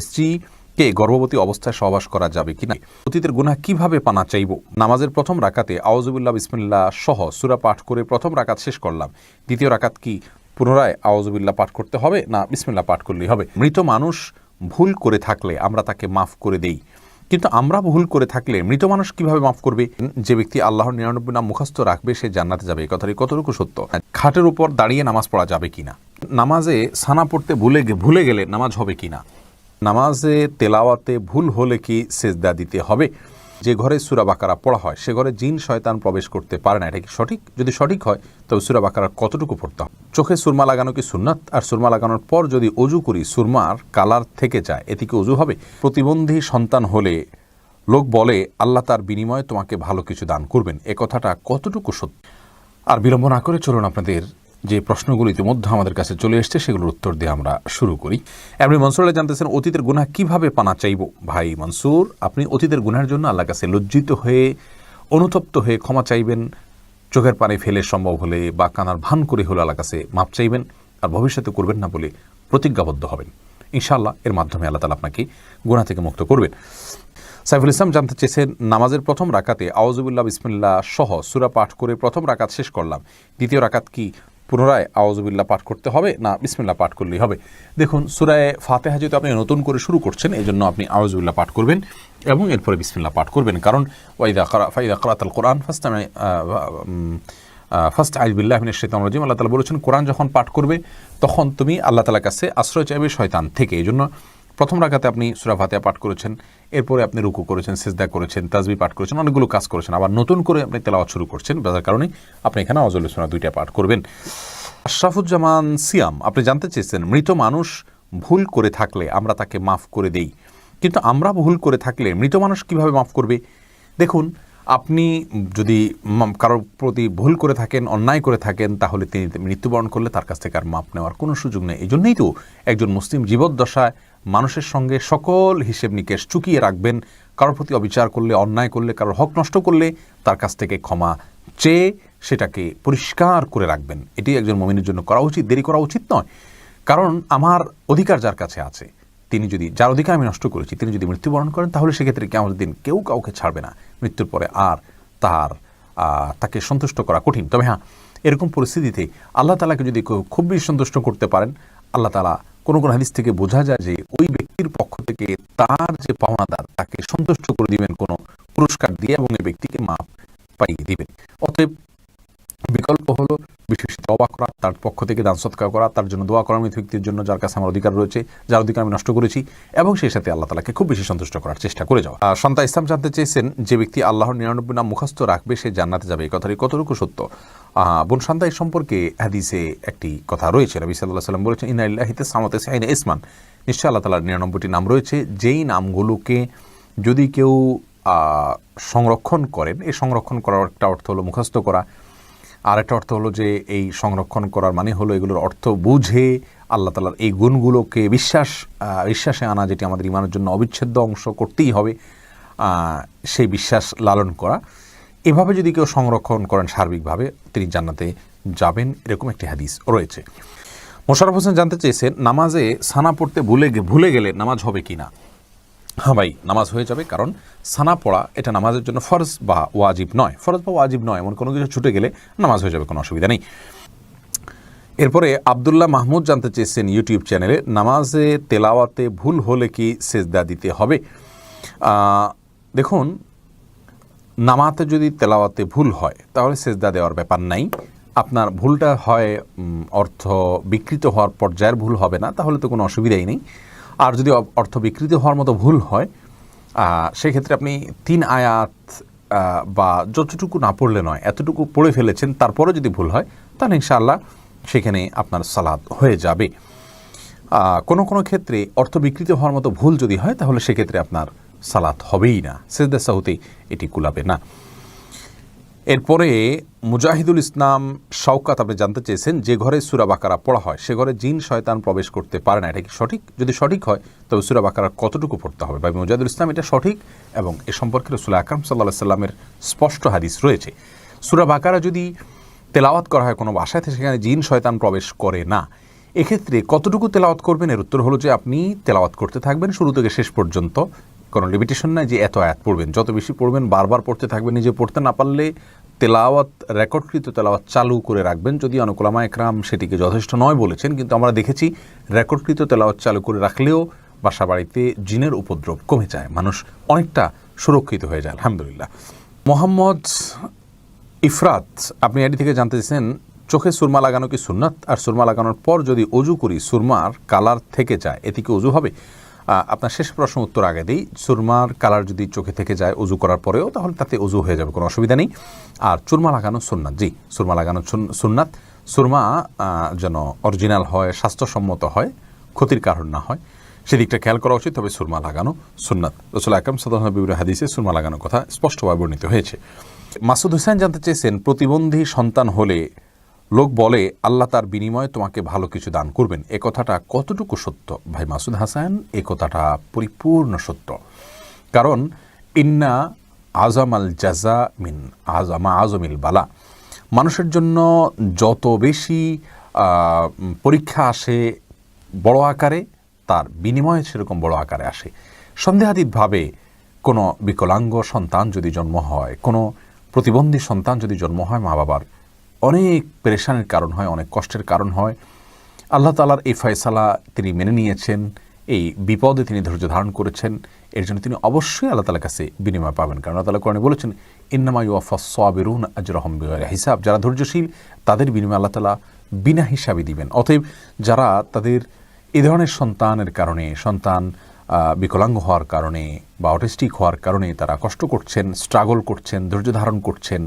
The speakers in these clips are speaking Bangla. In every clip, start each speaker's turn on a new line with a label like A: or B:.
A: স্ত্রীকে গর্ভবতী অবস্থায় সহবাস করা যাবে কিনা? অতীতের গুনাহ কীভাবে পানা চাইব? নামাজের প্রথম রাকাতে আওয়াজুবিল্লাহ বিসমিল্লাহ সহ সুরা পাঠ করে প্রথম রাকাত শেষ করলাম। দ্বিতীয় রাকাত কি পুনরায় আওয়াজুবিল্লাহ পাঠ করতে হবে না বিসমিল্লাহ পাঠ করলেই হবে? মৃত মানুষ ভুল করে থাকলে আমরা তাকে মাফ করে দেই। কিন্তু আমরা ভুল করে থাকলে মৃত মানুষ কীভাবে মাফ করবে? যে ব্যক্তি আল্লাহর নিরানব্বই নাম মুখস্থ রাখবে, সে জান্নাতে যাবে। এই কথাটি কতটুকু সত্য? খাটের উপর দাঁড়িয়ে নামাজ পড়া যাবে কিনা? নামাজে সানা পড়তে ভুলে ভুলে গেলে নামাজ হবে কিনা? নামাজে তেলাওয়াতে ভুল হলে কি সেজদা দিতে হবে? যে ঘরে সুরা বাকারা পড়া হয়, সে ঘরে জিন, শয়তান প্রবেশ করতে পারে না। এটা কি সঠিক? যদি সঠিক হয়, তবে সুরা বাকারা কতটুকু পড়তে হবে? চোখে সুরমা লাগানো কি সুন্নাত? আর সুরমা লাগানোর পর যদি অজু করি, সুরমার কালার থেকে যায়, এতে কি অজু হবে? প্রতিবন্ধী সন্তান হলে লোক বলে, আল্লাহ তার বিনিময়ে তোমাকে ভালো কিছু দান করবেন। এ কথাটা কতটুকু সত্য? আর বিলম্ব না করে চলুন আপনাদের যে প্রশ্নগুলো ইতিমধ্যে আমাদের কাছে চলে এসছে, সেগুলোর উত্তর দিয়ে আমরা শুরু করি। এমনি মনসুর জানতেছেন, অতীতের গুনাহ কীভাবে পানা চাইব? ভাই মনসুর, আপনি অতীতের গুনাহের জন্য আল্লাহ কাছে লজ্জিত হয়ে, অনুতপ্ত হয়ে ক্ষমা চাইবেন। চোখের পানি ফেলে সম্ভব হলে বা কানার ভান করে হলে আল্লাহ কাছে মাপ চাইবেন। আর ভবিষ্যতে করবেন না বলে প্রতিজ্ঞাবদ্ধ হবেন। ইনশাআল্লাহ, এর মাধ্যমে আল্লাহ তালা আপনাকে গুনাহ থেকে মুক্ত করবেন। সাইফুল ইসলাম জানতে চেয়েছেন, নামাজের প্রথম রাকাতে আওয়াজুবিল্লাহ বিসমিল্লাহ সহ সুরা পাঠ করে প্রথম রাকাত শেষ করলাম। দ্বিতীয় রাকাত কি? পুনরায় আওয়াজবিল্লা পাঠ করতে হবে, না বিসমিল্লা পাঠ করলেই হবে। দেখুন, সুরায় ফাতেহা যেহেতু আপনি নতুন করে শুরু করছেন এই জন্য আপনি আওয়াজবিল্লা পাঠ করবেন এবং এরপরে বিসমিল্লা পাঠ করবেন। কারণ ওয়াইদা করা ফাইদা করাত কোরআন ফার্স্ট আমি ফার্স্ট আইজবিল্লাহ মিনের শেতাম রাজিম, আল্লাহ তালা বলেছেন, কোরআন যখন পাঠ করবে, তখন তুমি আল্লাহ তালার কাছে আশ্রয় চাইবে শয়তান থেকে। এই জন্য প্রথম রাখাতে আপনি সুরা ফাতেহা পাঠ করেছেন, এরপরে আপনি রুকু করেছেন, সেজদা করেছেন, তাজবি পাঠ করেছেন, অনেকগুলো কাজ করেছেন। আবার নতুন করে আপনি তেলাওয়াত শুরু করছেন যার কারণে আপনি এখানে আওয়াজুল সোনা দুইটা পাঠ করবেন। আশরাফুজ্জামান সিয়াম, আপনি জানতে চেয়েছেন, মৃত মানুষ ভুল করে থাকলে আমরা তাকে মাফ করে দেই। কিন্তু আমরা ভুল করে থাকলে মৃত মানুষ কীভাবে মাফ করবে? দেখুন, আপনি যদি কারোর প্রতি ভুল করে থাকেন, অন্যায় করে থাকেন, তাহলে তিনি মৃত্যুবরণ করলে তার কাছ থেকে আর মাপ নেওয়ার কোনো সুযোগ নেই। এই জন্যই তো একজন মুসলিম জীবদ্দশায় মানুষের সঙ্গে সকল হিসেব নিকেশ চুকিয়ে রাখবেন। কারোর প্রতি অবিচার করলে, অন্যায় করলে, কারোর হক নষ্ট করলে তার কাছ থেকে ক্ষমা চেয়ে সেটাকে পরিষ্কার করে রাখবেন। এটি একজন মমিনের জন্য করা উচিত, দেরি করা উচিত নয়। কারণ আমার অধিকার যার কাছে আছে, তিনি যদি, যার অধিকার আমি নষ্ট করেছি, তিনি যদি মৃত্যুবরণ করেন, তাহলে সেক্ষেত্রে কেমন দিন কেউ কাউকে ছাড়বে না। মৃত্যুর পরে আর তার তাকে সন্তুষ্ট করা কঠিন। তবে হ্যাঁ এরকম পরিস্থিতিতে আল্লাহ তালাকে যদি কেউ খুব বেশি সন্তুষ্ট করতে পারেন, আল্লাহ তালা কোনো কোনো হাদিস থেকে বোঝা যায় যে ওই ব্যক্তির পক্ষ থেকে তার যে পাওনাদার, তাকে সন্তুষ্ট করে দিবেন কোনো পুরস্কার দিয়ে এবং এই ব্যক্তিকে মাপ পাইয়ে দিবেন। তবা করা, তার পক্ষ থেকে দান সৎকার করা, তার জন্য দোয়া করা মৃত ব্যক্তির জন্য যার কাছে আমার অধিকার রয়েছে, যার অধিকার আমি নষ্ট করেছি এবং সেই সাথে আল্লাহ তালাকে খুব বেশি সন্তুষ্ট করার চেষ্টা করে যাওয়া। সন্তা ইসলাম জানতে চেয়েছেন যে ব্যক্তি আল্লাহর নিরানব্বই নাম মুখস্থ রাখবে, সে জান্নাতে যাবে। এই কথাটি কতটুকু সত্য? বোন সন্তা এই সম্পর্কে হাদিসে একটি কথা রয়েছে। নবী সাল্লাহ সাল্লাম বলেছেন ইনা ইল্লাহিতে সামতে সাইনে ইসমান। নিশ্চয় আল্লাহ তালার নিরানব্বইটি নাম রয়েছে। যেই নামগুলোকে যদি কেউ সংরক্ষণ করেন, এই সংরক্ষণ করার একটা অর্থ হলো মুখস্থ করা। আর একটা অর্থ হলো যে এই সংরক্ষণ করার মানে হলো এগুলোর অর্থ বুঝে আল্লাহ তালার এই গুণগুলোকে বিশ্বাস বিশ্বাসে আনা যেটি আমাদের ইমানের জন্য অবিচ্ছেদ্য অংশ করতেই হবে সেই বিশ্বাস লালন করা। এভাবে যদি কেউ সংরক্ষণ করেন সার্বিকভাবে, তিনি জান্নাতে যাবেন, এরকম একটি হাদিস রয়েছে। মোশারফ হোসেন জানতে চেয়েছেন, নামাজে সানা পড়তে ভুলে ভুলে গেলে নামাজ হবে কিনা? হ্যাঁ ভাই, নামাজ হয়ে যাবে কারণ সানা পড়া এটা নামাজের জন্য ফরজ বা ওয়াজিব নয়। ফরজ বা ওয়াজিব নয়, এমন কোনো কিছু ছুটে গেলে নামাজ হয়ে যাবে, কোনো অসুবিধা নেই। এরপরে আবদুল্লাহ মাহমুদ জানতে চেয়েছেন ইউটিউব চ্যানেলে, নামাজে তেলাওয়াতে ভুল হলে কি সেজদা দিতে হবে? দেখুন, নামাতে যদি তেলাওয়াতে ভুল হয়, তাহলে সেজদা দেওয়ার ব্যাপার নাই। আপনার ভুলটা হয় অর্থ বিকৃত হওয়ার পর্যায়ের ভুল হবে না, তাহলে তো কোনো অসুবিধাই নেই। আর যদি অর্থ বিকৃত হওয়ার মতো ভুল হয় সেক্ষেত্রে আপনি তিন আয়াত বা যতটুকু না পড়লে নয়, এতটুকু পড়ে ফেলেছেন তারপরে যদি ভুল হয়, তাহলে ইনশাআল্লাহ সেখানে আপনার সালাদ হয়ে যাবে। কোনো কোনো ক্ষেত্রে অর্থ বিকৃত হওয়ার মতো ভুল যদি হয়, তাহলে সেক্ষেত্রে আপনার সালাত হবেই না। সেজদা সাহুতে এটি কুলাবে না। এরপরে মুজাহিদুল ইসলাম শওকাত আপনি জানতে চেয়েছেন, যে ঘরে সুরা বাকারা পড়া হয়, সে ঘরে জিন শয়তান প্রবেশ করতে পারে না। এটা কি সঠিক? যদি সঠিক হয়, তবে সুরা বাকারা কতটুকু পড়তে হবে? ভাই মুজাহিদুল ইসলাম, এটা সঠিক এবং এ সম্পর্কে রসুল আকরাম সাল্লাহ সাল্লামের স্পষ্ট হাদিস রয়েছে। সুরা বাকারা যদি তেলাওয়াত করা হয় কোনো বাসায় সেখানে জিন শয়তান প্রবেশ করে না। এক্ষেত্রে কতটুকু তেলাওয়াত করবেন? এর উত্তর হলো যে আপনি তেলাওয়াত করতে থাকবেন শুরু থেকে শেষ পর্যন্ত। কোনো লিমিটেশন নাই যে এত আয়াত পড়বেন। যত বেশি পড়বেন, বারবার পড়তে থাকবেন, নিজে পড়তে না পারলে তেলাওয়াত রেকর্ডকৃত তেলাওয়াত চালু করে রাখবেন। যদি অনুকুলামা একরাম সেটিকে যথেষ্ট নয় বলেছেন, কিন্তু আমরা দেখেছি রেকর্ডকৃত তেলাওয়াত চালু করে রাখলেও বাসা বাড়িতে জিনের উপদ্রব কমে যায়। মানুষ অনেকটা সুরক্ষিত হয়ে যায়, আলহামদুলিল্লাহ। মোহাম্মদ ইফরাত, আপনি এটি থেকে জানতে চেয়েছেন চোখে সুরমা লাগানো কি সুন্নাত? আর সুরমা লাগানোর পর যদি অজু করি, সুরমার কালার থেকে যায়, এতে কি অজু হবে? আপনার শেষ প্রশ্ন উত্তর আগে দিই। চুরমার কালার যদি চোখে থেকে যায় অজু করার পরেও, তাহলে তাতে অজু হয়ে যাবে, কোনো অসুবিধা নেই। আর চুরমা লাগানো সুন্নাত, জি সুরমা লাগানো সুন- সুন্নাত। সুরমা যেন অরিজিনাল হয়, স্বাস্থ্যসম্মত হয়, ক্ষতির কারণ না হয়, সেদিকটা খেয়াল করা উচিত, তবে সুরমা লাগানো সুন্নাত। রসুল আকরম সাধারণ বিবর হাদিসে সুরমা লাগানোর কথা স্পষ্টভাবে বর্ণিত হয়েছে। মাসুদ হোসেন জানতে চেয়েছেন, প্রতিবন্ধী সন্তান হলে লোক বলে, আল্লাহ তার বিনিময়ে তোমাকে ভালো কিছু দান করবেন। এ কথাটা কতটুকু সত্য? ভাই মাসুদ হাসান, এ কথাটা পরিপূর্ণ সত্য। কারণ, ইন্না আজম আল জাজা মিন আজমা আজমিল বালা। মানুষের জন্য যত বেশি পরীক্ষা আসে বড় আকারে, তার বিনিময়ে সেরকম বড় আকারে আসে। সন্দেহাতীতভাবে কোনো বিকলাঙ্গ সন্তান যদি জন্ম হয়, কোনো প্রতিবন্ধী সন্তান যদি জন্ম হয় মা বাবার অনেক পেরেশানির কারণ হয়, অনেক কষ্টের কারণ হয়। আল্লাহ তালার এই ফয়সালা তিনি মেনে নিয়েছেন, এই বিপদে তিনি ধৈর্য ধারণ করেছেন, এর জন্য তিনি অবশ্যই আল্লাহ তালার কাছে বিনিময় পাবেন। কারণ আল্লাহ তালা কোরআনে বলেছেন, ইন্নামা ইউফা সাবিরুন আজরহম হিসাব। যারা ধৈর্যশীল, তাদের বিনিময় আল্লাহ তালা বিনা হিসাবে দিবেন। অতএব যারা তাদের এ ধরনের সন্তানের কারণে, সন্তান বিকলাঙ্গ হওয়ার কারণে বা অটিস্টিক হওয়ার কারণে তারা কষ্ট করছেন, স্ট্রাগল করছেন, ধৈর্য ধারণ করছেন,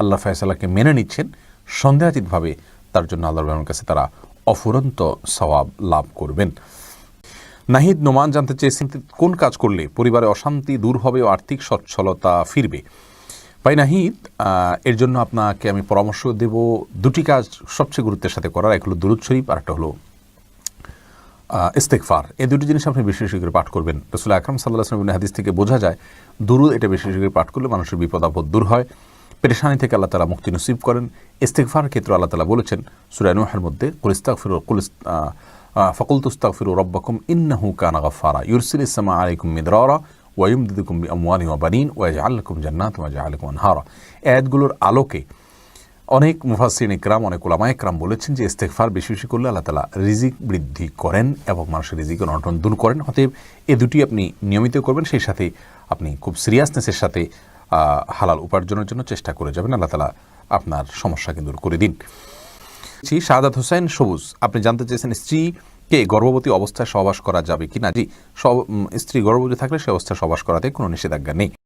A: আল্লাহ ফয়সালাকে মেনে নিচ্ছেন সন্দেহাতীতভাবে তার জন্য আল্লাহ রহমানের কাছে তারা অফুরন্ত সওয়াব লাভ করবেন। নাহিদ নোমান জানতে চেয়েছেন কোন কাজ করলে পরিবারে অশান্তি দূর হবে ও আর্থিক সচ্ছলতা ফিরবে? ভাই নাহিদ এর জন্য আপনাকে আমি পরামর্শ দেব দুটি কাজ সবচেয়ে গুরুত্বের সাথে করার, এক হলো দুরুদ শরীফ আর একটা হলো ইস্তেকফার এই দুটি জিনিস আপনি বেশি বেশি করে পাঠ করবেন। রসুল আকরম সাল্লাহ হাদিস থেকে বোঝা যায়, দুরুদ এটা বেশি বেশি করে পাঠ করলে মানুষের বিপদ আপদ দূর হয়। পেরেশানি থেকে আল্লাহ তালা মুক্তি নসিব করেন। ইস্তেকফার ক্ষেত্রে আল্লাহ তালা বলেছেন সুরানুহের মধ্যে কুলিস্তাক কুলিস ফকুল তুস্তাক ফিরো রব্বাকুম ইন্নাহু কানা গফারা ইউরসিল ইসলামা আলাইকুম মিদরারা ওয়াইমদিদুকুম বি আমওয়ালি ওয়া বানিন ওয়াজআলাকুম জান্নাত ওয়া জাআলাকুম আনহারা। এই আয়াতগুলোর আলোকে অনেক মুফাসিন ইকরাম, অনেক ওলামা ইকরাম বলেছেন যে ইস্তেকফার বেশি বেশি করলে আল্লাহ তালা রিজিক বৃদ্ধি করেন এবং মানুষের রিজিকের অনটন দূর করেন। অতএব এ দুটি আপনি নিয়মিত করবেন, সেই সাথে আপনি খুব সিরিয়াসনেসের সাথে হালাল উপার্জনের জন্য চেষ্টা করে যাবেন। আল্লাহ তালা আপনার সমস্যাকে দূর করে দিন। জি শাহাদ হোসেন, সবুজ। আপনি জানতে চেয়েছেন স্ত্রীকে গর্ভবতী অবস্থায় সহবাস করা যাবে কি না জি, সব স্ত্রী গর্ভবতী থাকলে সে অবস্থায় সহবাস করাতে কোনো নিষেধাজ্ঞা নেই।